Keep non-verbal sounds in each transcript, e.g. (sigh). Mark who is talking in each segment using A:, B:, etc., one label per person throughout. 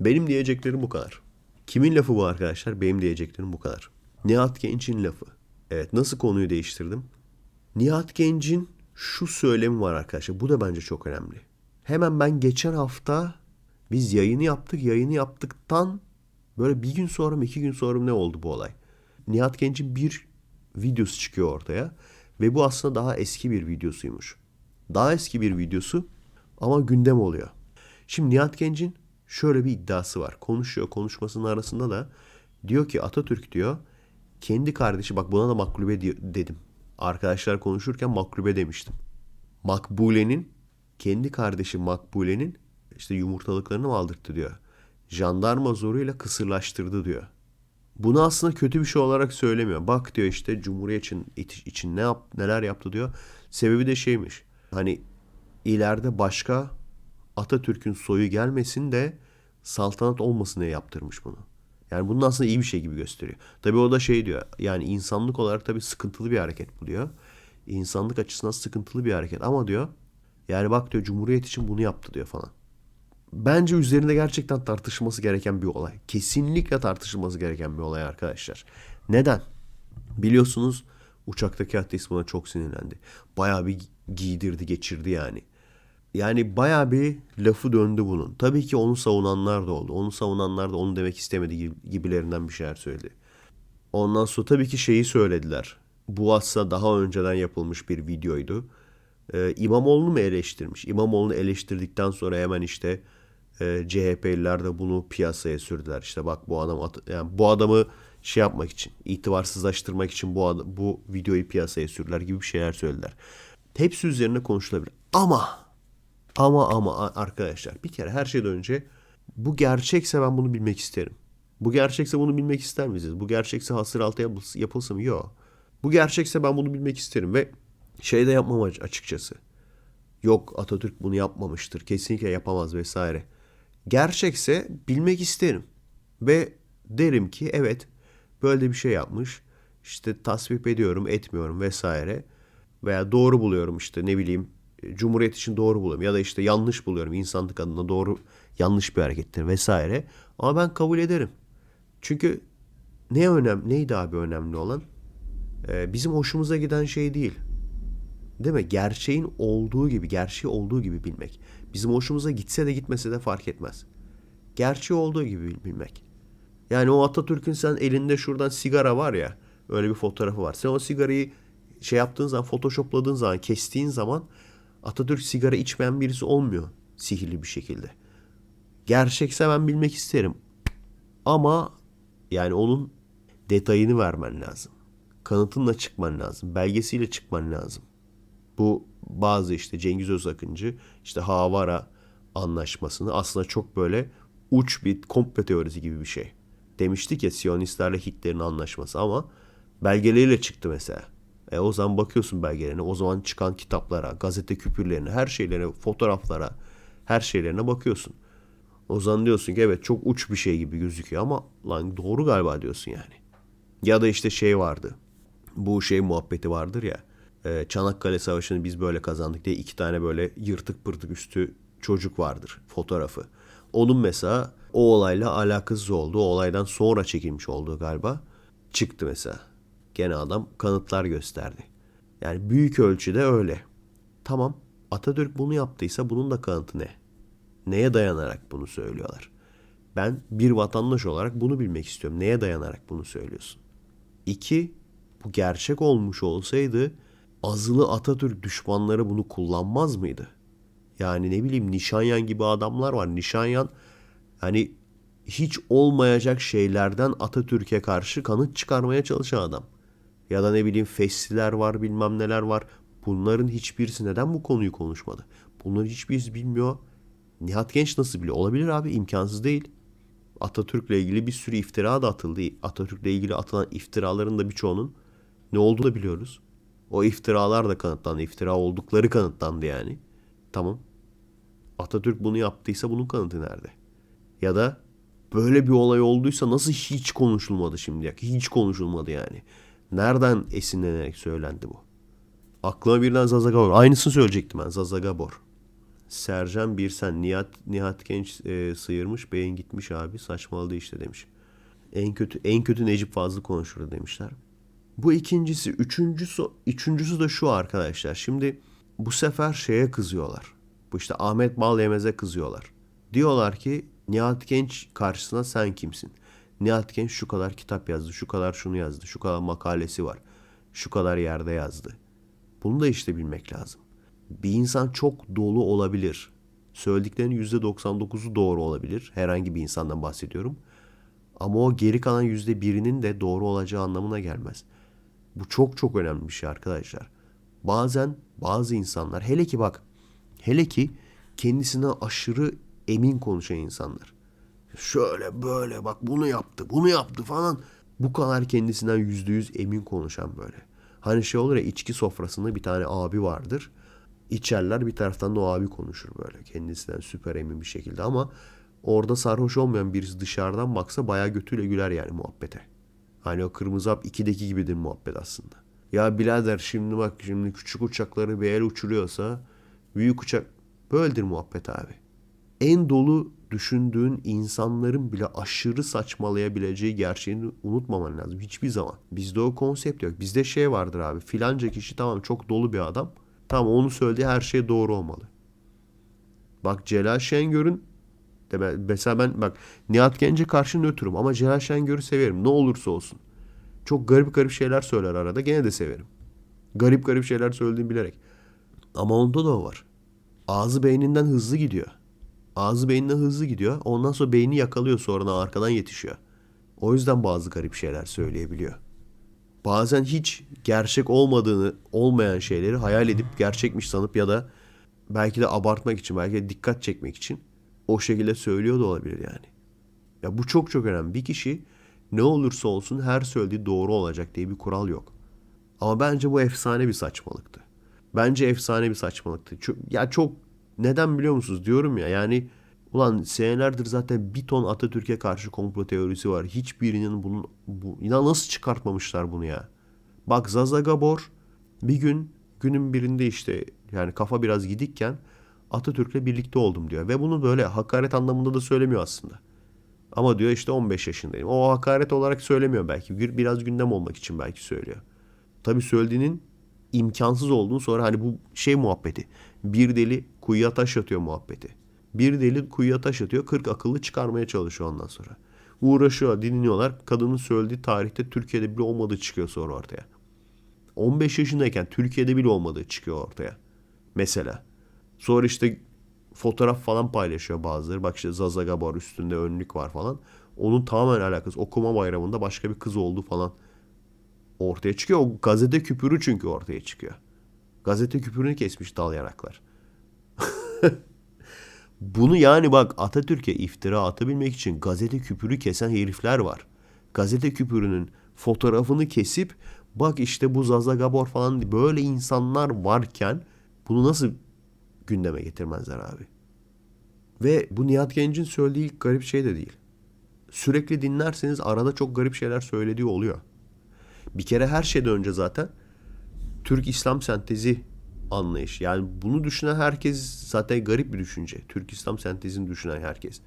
A: Benim diyeceklerim bu kadar. Kimin lafı bu arkadaşlar? Benim diyeceklerim bu kadar. Nihat Genç'in lafı. Evet nasıl konuyu değiştirdim? Nihat Genç'in şu söylemi var arkadaşlar. Bu da bence çok önemli. Hemen ben geçen hafta biz yayını yaptık. Yayını yaptıktan böyle bir gün sonra mı iki gün sonra mı ne oldu bu olay? Nihat Genç'in bir videosu çıkıyor ortaya. Ve bu aslında daha eski bir videosuymuş. Daha eski bir videosu ama gündem oluyor. Şimdi Nihat Genç'in şöyle bir iddiası var. Konuşuyor konuşmasının arasında da diyor ki Atatürk diyor kendi kardeşi bak buna da maklube dedim. Arkadaşlar konuşurken maklube demiştim. Makbule'nin kendi kardeşi Makbule'nin işte yumurtalıklarını mı aldırttı diyor. Jandarma zoruyla kısırlaştırdı diyor. Bunu aslında kötü bir şey olarak söylemiyor. Bak diyor işte Cumhuriyet için, için ne yap, neler yaptı diyor. Sebebi de şeymiş. Hani ileride başka Atatürk'ün soyu gelmesin de saltanat olmasın diye yaptırmış bunu. Yani bunun aslında iyi bir şey gibi gösteriyor. Tabii o da şey diyor. Yani insanlık olarak tabii sıkıntılı bir hareket bu diyor. İnsanlık açısından sıkıntılı bir hareket ama diyor yani bak diyor Cumhuriyet için bunu yaptı diyor falan. Bence üzerinde gerçekten tartışılması gereken bir olay. Kesinlikle tartışılması gereken bir olay arkadaşlar. Neden? Biliyorsunuz uçaktaki ateist buna çok sinirlendi. Bayağı bir giydirdi geçirdi yani. Yani bayağı bir lafı döndü bunun. Tabii ki onu savunanlar da oldu. Onu savunanlar da onu demek istemedi gibilerinden bir şeyler söyledi. Ondan sonra tabii ki şeyi söylediler. Bu aslında daha önceden yapılmış bir videoydu. Ee, İmamoğlu'nu mu eleştirmiş? İmamoğlu'nu eleştirdikten sonra hemen işte e, CHP'liler de bunu piyasaya sürdüler. İşte bak bu adam yani bu adamı şey yapmak için, itibarsızlaştırmak için bu adam, bu videoyu piyasaya sürdüler gibi bir şeyler söylediler. Hepsi üzerine konuşulabilir. Ama ama ama arkadaşlar bir kere her şeyden önce bu gerçekse ben bunu bilmek isterim. Bu gerçekse bunu bilmek ister misiniz? Bu gerçekse hasır altı yapılsa mı? Yok. Bu gerçekse ben bunu bilmek isterim ve şey de yapmam açıkçası. Yok Atatürk bunu yapmamıştır. Kesinlikle yapamaz vesaire. Gerçekse bilmek isterim. Ve derim ki evet böyle bir şey yapmış. İşte tasvip ediyorum, etmiyorum vesaire. Veya doğru buluyorum işte ne bileyim Cumhuriyet için doğru buluyorum. Ya da işte yanlış buluyorum. insanlık adına doğru yanlış bir harekettir vesaire. Ama ben kabul ederim. Çünkü ne önemli, neydi abi önemli olan? Ee, bizim hoşumuza giden şey değil. Değil mi? Gerçeğin olduğu gibi, gerçeği olduğu gibi bilmek. Bizim hoşumuza gitse de gitmese de fark etmez. Gerçeği olduğu gibi bilmek. Yani o Atatürk'ün sen elinde şuradan sigara var ya, öyle bir fotoğrafı var. Sen o sigarayı şey yaptığın zaman, photoshopladığın zaman, kestiğin zaman Atatürk sigara içmeyen birisi olmuyor sihirli bir şekilde. Gerçekse ben bilmek isterim. Ama yani onun detayını vermen lazım. Kanıtınla çıkman lazım. Belgesiyle çıkman lazım. Bu bazı işte Cengiz Özakıncı işte Havara anlaşmasını aslında çok böyle uç bir komplo teorisi gibi bir şey. Demiştik ya Siyonistlerle Hitler'in anlaşması ama belgeleriyle çıktı mesela. E, o zaman bakıyorsun belgelerine, o zaman çıkan kitaplara, gazete küpürlerine, her şeylerine, fotoğraflara, her şeylerine bakıyorsun. O zaman diyorsun ki evet çok uç bir şey gibi gözüküyor ama lan doğru galiba diyorsun yani. Ya da işte şey vardı. Bu şey muhabbeti vardır ya. E, Çanakkale Savaşı'nı biz böyle kazandık diye iki tane böyle yırtık pırtık üstü çocuk vardır fotoğrafı. Onun mesela o olayla alakasız olduğu, olaydan sonra çekilmiş olduğu galiba çıktı mesela. Gene adam kanıtlar gösterdi. Yani büyük ölçüde öyle. Tamam Atatürk bunu yaptıysa bunun da kanıtı ne? Neye dayanarak bunu söylüyorlar? Ben bir vatandaş olarak bunu bilmek istiyorum. Neye dayanarak bunu söylüyorsun? İki, bu gerçek olmuş olsaydı azılı Atatürk düşmanları bunu kullanmaz mıydı? Yani ne bileyim Nişanyan gibi adamlar var. Nişanyan hani hiç olmayacak şeylerden Atatürk'e karşı kanıt çıkarmaya çalışan adam. Ya da ne bileyim festiler var bilmem neler var. Bunların hiçbirisi neden bu konuyu konuşmadı? Bunların hiçbirisi bilmiyor. Nihat Genç nasıl biliyor? Olabilir abi imkansız değil. Atatürk'le ilgili bir sürü iftira da atıldı. Atatürk'le ilgili atılan iftiraların da birçoğunun ne olduğunu da biliyoruz. O iftiralar da kanıtlandı. İftira oldukları kanıtlandı yani. Tamam. Atatürk bunu yaptıysa bunun kanıtı nerede? Ya da böyle bir olay olduysa nasıl hiç konuşulmadı şimdiye? Hiç konuşulmadı yani. Nereden esinlenerek söylendi bu? Aklıma birden Zaza Gabor. Aynısını söyleyecektim ben Zaza Gabor. Sercan Birsen, Nihat, Nihat Genç e, sıyırmış, beyin gitmiş abi saçmaladı işte demiş. En kötü en kötü Necip Fazıl konuşur demişler. Bu ikincisi, üçüncüsü, üçüncüsü de şu arkadaşlar. Şimdi bu sefer şeye kızıyorlar. Bu işte Ahmet Balyemez'e kızıyorlar. Diyorlar ki Nihat Genç karşısına sen kimsin? Nihat Genç şu kadar kitap yazdı, şu kadar şunu yazdı, şu kadar makalesi var, şu kadar yerde yazdı. Bunu da işte bilmek lazım. Bir insan çok dolu olabilir. Söylediklerinin %99'u doğru olabilir. Herhangi bir insandan bahsediyorum. Ama o geri kalan %1'inin de doğru olacağı anlamına gelmez. Bu çok çok önemli bir şey arkadaşlar. Bazen bazı insanlar hele ki bak hele ki kendisine aşırı emin konuşan insanlar. Şöyle böyle bak bunu yaptı bunu yaptı falan. Bu kadar kendisinden yüzde yüz emin konuşan böyle. Hani şey olur ya içki sofrasında bir tane abi vardır. İçerler bir taraftan da o abi konuşur böyle kendisinden süper emin bir şekilde ama orada sarhoş olmayan birisi dışarıdan baksa bayağı götüyle güler yani muhabbete. Hani o kırmızı hap 2'deki gibidir muhabbet aslında. Ya birader şimdi bak şimdi küçük uçakları bir el uçuruyorsa büyük uçak böyledir muhabbet abi. En dolu düşündüğün insanların bile aşırı saçmalayabileceği gerçeğini unutmaman lazım hiçbir zaman. Bizde o konsept yok. Bizde şey vardır abi filanca kişi tamam çok dolu bir adam. Tamam onu söylediği her şey doğru olmalı. Bak Celal Şengör'ün mesela ben bak Nihat Genç'e karşı nötrüm ama Celal Şengör'ü severim ne olursa olsun. Çok garip garip şeyler söyler arada gene de severim. Garip garip şeyler söylediğini bilerek. Ama onda da o var. Ağzı beyninden hızlı gidiyor. Ağzı beyninden hızlı gidiyor. Ondan sonra beyni yakalıyor sonra arkadan yetişiyor. O yüzden bazı garip şeyler söyleyebiliyor. Bazen hiç gerçek olmadığını, olmayan şeyleri hayal edip gerçekmiş sanıp ya da belki de abartmak için, belki de dikkat çekmek için o şekilde söylüyor da olabilir yani. Ya bu çok çok önemli. Bir kişi ne olursa olsun her söylediği doğru olacak diye bir kural yok. Ama bence bu efsane bir saçmalıktı. Bence efsane bir saçmalıktı. Ya çok neden biliyor musunuz diyorum ya yani ulan senelerdir zaten bir ton Atatürk'e karşı komplo teorisi var. Hiçbirinin bunun bu, inan nasıl çıkartmamışlar bunu ya. Bak Zaza Gabor bir gün günün birinde işte yani kafa biraz gidikken Atatürk'le birlikte oldum diyor. Ve bunu böyle hakaret anlamında da söylemiyor aslında. Ama diyor işte 15 yaşındayım. O hakaret olarak söylemiyor belki. Biraz gündem olmak için belki söylüyor. Tabii söylediğinin imkansız olduğunu sonra hani bu şey muhabbeti. Bir deli kuyuya taş atıyor muhabbeti. Bir deli kuyuya taş atıyor 40 akıllı çıkarmaya çalışıyor ondan sonra. Uğraşıyor dinliyorlar. Kadının söylediği tarihte Türkiye'de bile olmadığı çıkıyor sonra ortaya. 15 yaşındayken Türkiye'de bile olmadığı çıkıyor ortaya. Mesela. Sonra işte fotoğraf falan paylaşıyor bazıları. Bak işte Zaza Gabor üstünde önlük var falan. Onun tamamen alakası. Okuma bayramında başka bir kız oldu falan ortaya çıkıyor. O gazete küpürü çünkü ortaya çıkıyor. Gazete küpürünü kesmiş dal yanaklar. (laughs) Bunu yani bak Atatürk'e iftira atabilmek için gazete küpürü kesen herifler var. Gazete küpürünün fotoğrafını kesip bak işte bu Zaza Gabor falan böyle insanlar varken bunu nasıl gündeme getirmezler abi. Ve bu Nihat Genç'in söylediği ilk garip şey de değil. Sürekli dinlerseniz arada çok garip şeyler söylediği oluyor. Bir kere her şeyden önce zaten Türk İslam sentezi anlayış. Yani bunu düşünen herkes zaten garip bir düşünce. Türk İslam sentezini düşünen herkes.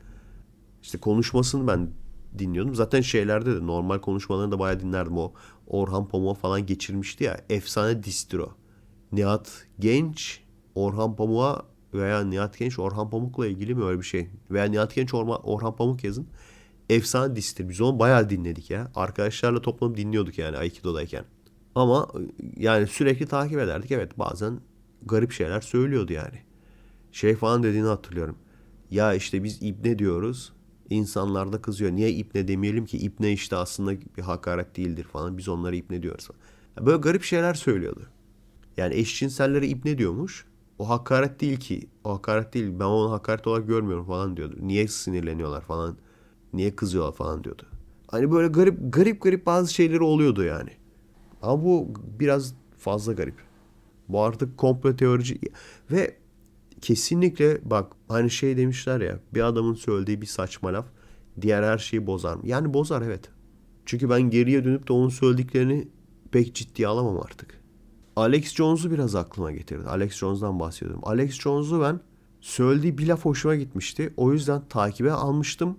A: İşte konuşmasını ben dinliyordum. Zaten şeylerde de normal konuşmalarını da bayağı dinlerdim. O Orhan Pamuk'a falan geçirmişti ya. Efsane distro. Nihat Genç Orhan Pamuk'a veya Nihat Genç Orhan Pamuk'la ilgili mi öyle bir şey? Veya Nihat Genç Orhan, Orhan Pamuk yazın. Efsane distir. Biz onu bayağı dinledik ya. Arkadaşlarla toplanıp dinliyorduk yani Aikido'dayken. Ama yani sürekli takip ederdik. Evet bazen garip şeyler söylüyordu yani. Şey falan dediğini hatırlıyorum. Ya işte biz ibne diyoruz. İnsanlar da kızıyor. Niye ibne demeyelim ki? İbne işte aslında bir hakaret değildir falan. Biz onları ibne diyoruz. Böyle garip şeyler söylüyordu. Yani eşcinsellere ibne diyormuş. O hakaret değil ki. O hakaret değil. Ben onu hakaret olarak görmüyorum falan diyordu. Niye sinirleniyorlar falan. Niye kızıyorlar falan diyordu. Hani böyle garip garip garip bazı şeyleri oluyordu yani. Ama bu biraz fazla garip. Bu artık komplo teorici ve kesinlikle bak hani şey demişler ya bir adamın söylediği bir saçma laf diğer her şeyi bozar mı? Yani bozar evet. Çünkü ben geriye dönüp de onun söylediklerini pek ciddiye alamam artık. Alex Jones'u biraz aklıma getirdi. Alex Jones'dan bahsediyorum. Alex Jones'u ben Söylediği bir laf hoşuma gitmişti. O yüzden takibe almıştım.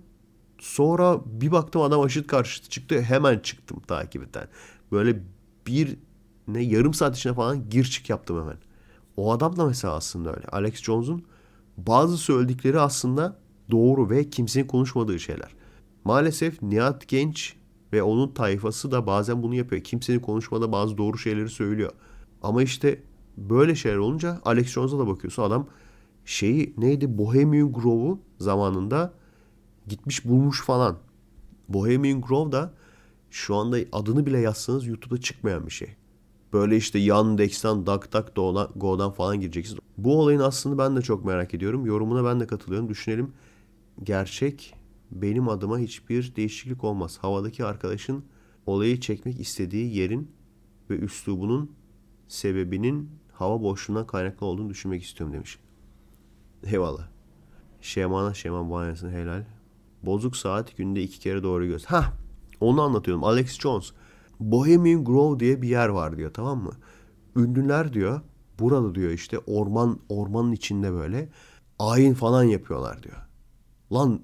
A: Sonra bir baktım adam aşıt karşıtı çıktı. Hemen çıktım takipten. Böyle bir ne yarım saat içinde falan gir çık yaptım hemen. O adam da mesela aslında öyle. Alex Jones'un bazı söyledikleri aslında doğru ve kimsenin konuşmadığı şeyler. Maalesef Nihat Genç ve onun tayfası da bazen bunu yapıyor. Kimsenin konuşmada bazı doğru şeyleri söylüyor. Ama işte böyle şeyler olunca Alex Jones'a da bakıyorsun. Adam şeyi neydi Bohemian Grove'u zamanında gitmiş bulmuş falan. Bohemian Grove da şu anda adını bile yazsanız YouTube'da çıkmayan bir şey. Böyle işte Yandex'ten, DuckDuckGo'dan falan gireceksiniz. Bu olayın aslında ben de çok merak ediyorum. Yorumuna ben de katılıyorum. Düşünelim gerçek benim adıma hiçbir değişiklik olmaz. Havadaki arkadaşın olayı çekmek istediği yerin ve üslubunun sebebinin hava boşluğundan kaynaklı olduğunu düşünmek istiyorum demiş. Eyvallah. Şemana Şeman bahanesine helal. Bozuk saat günde iki kere doğru göz. Ha, onu anlatıyorum. Alex Jones. Bohemian Grove diye bir yer var diyor tamam mı? Ünlüler diyor burada diyor işte orman ormanın içinde böyle ayin falan yapıyorlar diyor. Lan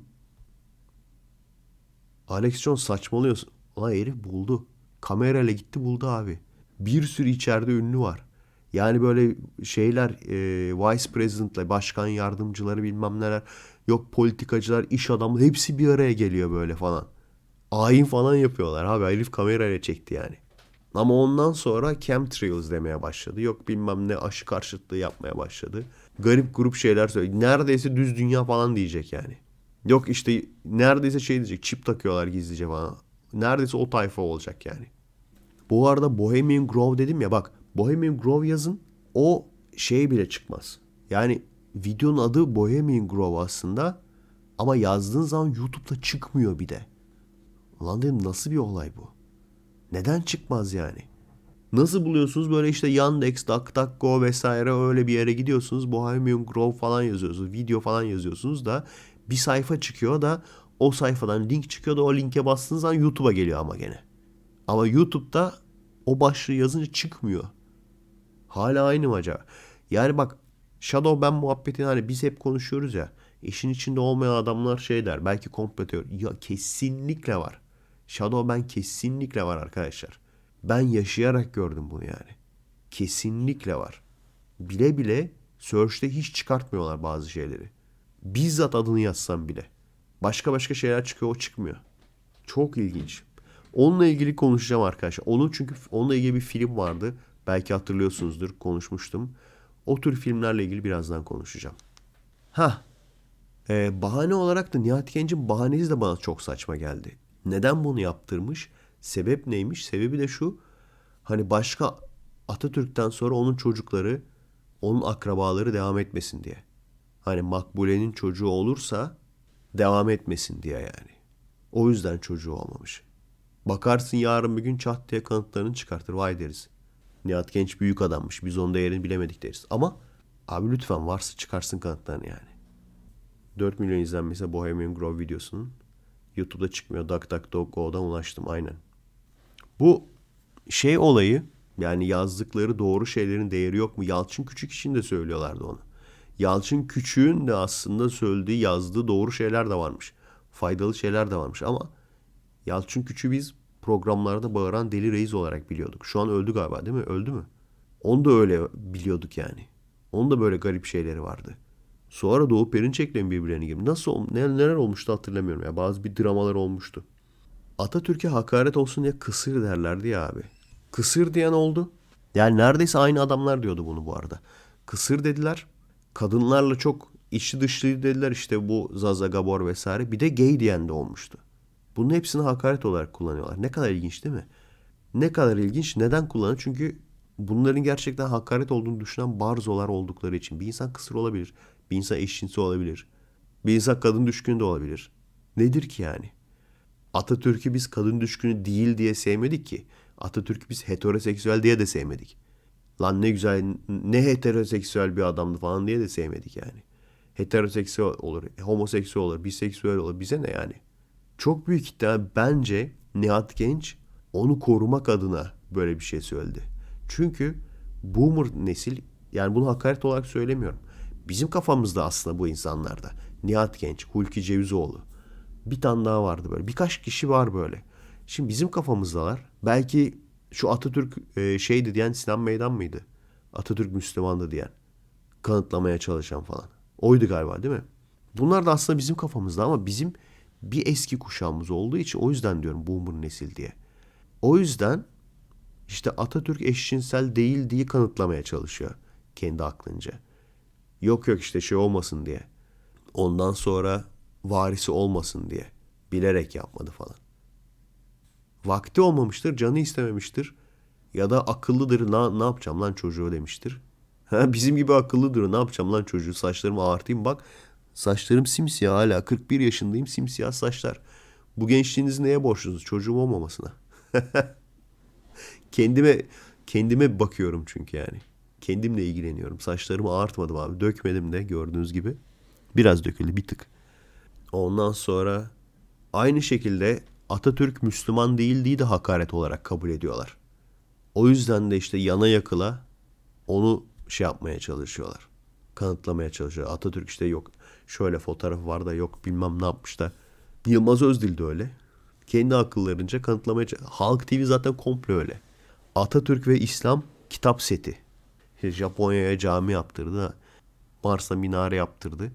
A: Alex Jones saçmalıyorsun. Lan herif buldu. Kamerayla gitti buldu abi. Bir sürü içeride ünlü var. Yani böyle şeyler e, vice president'la başkan yardımcıları bilmem neler yok politikacılar iş adamı hepsi bir araya geliyor böyle falan. Ayin falan yapıyorlar abi herif kamerayla çekti yani. Ama ondan sonra chemtrails demeye başladı. Yok bilmem ne aşı karşıtlığı yapmaya başladı. Garip grup şeyler söylüyor. Neredeyse düz dünya falan diyecek yani. Yok işte neredeyse şey diyecek çip takıyorlar gizlice falan. Neredeyse o tayfa olacak yani. Bu arada Bohemian Grove dedim ya bak Bohemian Grove yazın o şey bile çıkmaz. Yani videonun adı Bohemian Grove aslında ama yazdığın zaman YouTube'da çıkmıyor bir de. Lan dedim nasıl bir olay bu? Neden çıkmaz yani? Nasıl buluyorsunuz böyle işte Yandex, DuckDuckGo vesaire öyle bir yere gidiyorsunuz. Bohemian Grove falan yazıyorsunuz. Video falan yazıyorsunuz da bir sayfa çıkıyor da o sayfadan link çıkıyor da o linke bastığınız zaman YouTube'a geliyor ama gene. Ama YouTube'da o başlığı yazınca çıkmıyor. Hala aynı mı acaba? Yani bak Shadow Ben muhabbetini hani biz hep konuşuyoruz ya. İşin içinde olmayan adamlar şey der. Belki komplo teori. Ya kesinlikle var. Shadow Ben kesinlikle var arkadaşlar. Ben yaşayarak gördüm bunu yani. Kesinlikle var. Bile bile search'te hiç çıkartmıyorlar bazı şeyleri. Bizzat adını yazsam bile. Başka başka şeyler çıkıyor o çıkmıyor. Çok ilginç. Onunla ilgili konuşacağım arkadaşlar. Onun çünkü onunla ilgili bir film vardı. Belki hatırlıyorsunuzdur konuşmuştum. O tür filmlerle ilgili birazdan konuşacağım. Ha, ee, bahane olarak da Nihat Genç'in bahanesi de bana çok saçma geldi. Neden bunu yaptırmış? Sebep neymiş? Sebebi de şu. Hani başka Atatürk'ten sonra onun çocukları, onun akrabaları devam etmesin diye. Hani Makbule'nin çocuğu olursa devam etmesin diye yani. O yüzden çocuğu olmamış. Bakarsın yarın bir gün çat diye kanıtlarını çıkartır. Vay deriz. Nihat Genç büyük adammış. Biz onun değerini bilemedik deriz. Ama abi lütfen varsa çıkarsın kanıtlarını yani. 4 milyon izlenmesi Bohemian Grove videosunun. YouTube'da çıkmıyor. DuckDuckGo'dan ulaştım aynen. Bu şey olayı yani yazdıkları doğru şeylerin değeri yok mu? Yalçın Küçük için de söylüyorlardı onu. Yalçın Küçük'ün de aslında söylediği, yazdığı doğru şeyler de varmış. Faydalı şeyler de varmış ama Yalçın Küçük'ü biz programlarda bağıran deli reis olarak biliyorduk. Şu an öldü galiba değil mi? Öldü mü? Onu da öyle biliyorduk yani. Onun da böyle garip şeyleri vardı. Sonra Doğu Perinçek'le birbirlerine girdi. Nasıl, neler olmuştu hatırlamıyorum ya. Bazı bir dramalar olmuştu. Atatürk'e hakaret olsun diye kısır derlerdi ya abi. Kısır diyen oldu. Yani neredeyse aynı adamlar diyordu bunu bu arada. Kısır dediler. Kadınlarla çok içli dışlı dediler işte bu Zaza Gabor vesaire. Bir de gay diyen de olmuştu. Bunun hepsini hakaret olarak kullanıyorlar. Ne kadar ilginç değil mi? Ne kadar ilginç. Neden kullanıyor? Çünkü bunların gerçekten hakaret olduğunu düşünen barzolar oldukları için. Bir insan kısır olabilir. Bir insan eşcinsi olabilir. Bir insan kadın düşkünü de olabilir. Nedir ki yani? Atatürk'ü biz kadın düşkünü değil diye sevmedik ki. Atatürk'ü biz heteroseksüel diye de sevmedik. Lan ne güzel ne heteroseksüel bir adamdı falan diye de sevmedik yani. Heteroseksüel olur, homoseksüel olur, biseksüel olur. Bize ne yani? Çok büyük ihtimal bence Nihat Genç onu korumak adına böyle bir şey söyledi. Çünkü boomer nesil yani bunu hakaret olarak söylemiyorum. Bizim kafamızda aslında bu insanlarda. Nihat Genç, Hulki Cevizoğlu. Bir tane daha vardı böyle. Birkaç kişi var böyle. Şimdi bizim kafamızdalar. Belki şu Atatürk e, şeydi diyen Sinan Meydan mıydı? Atatürk Müslümandı diyen. Kanıtlamaya çalışan falan. Oydu galiba değil mi? Bunlar da aslında bizim kafamızda ama bizim bir eski kuşağımız olduğu için o yüzden diyorum boomer nesil diye. O yüzden işte Atatürk eşcinsel değil diye kanıtlamaya çalışıyor kendi aklınca. Yok yok işte şey olmasın diye. Ondan sonra varisi olmasın diye. Bilerek yapmadı falan. Vakti olmamıştır, canı istememiştir. Ya da akıllıdır, ne, ne yapacağım lan çocuğu demiştir. Ha, bizim gibi akıllıdır, ne yapacağım lan çocuğu, saçlarımı ağartayım bak. Saçlarım simsiyah hala, 41 yaşındayım, simsiyah saçlar. Bu gençliğinizi neye borçlunuz? Çocuğum olmamasına. (laughs) kendime kendime bakıyorum çünkü yani. Kendimle ilgileniyorum. Saçlarımı ağartmadım abi. Dökmedim de gördüğünüz gibi. Biraz döküldü bir tık. Ondan sonra aynı şekilde Atatürk Müslüman değildiği de hakaret olarak kabul ediyorlar. O yüzden de işte yana yakıla onu şey yapmaya çalışıyorlar. Kanıtlamaya çalışıyor. Atatürk işte yok şöyle fotoğrafı var da yok bilmem ne yapmış da. Yılmaz Özdil de öyle. Kendi akıllarınca kanıtlamaya çalışıyor. Halk TV zaten komple öyle. Atatürk ve İslam kitap seti. Japonya'ya cami yaptırdı. Mars'a minare yaptırdı.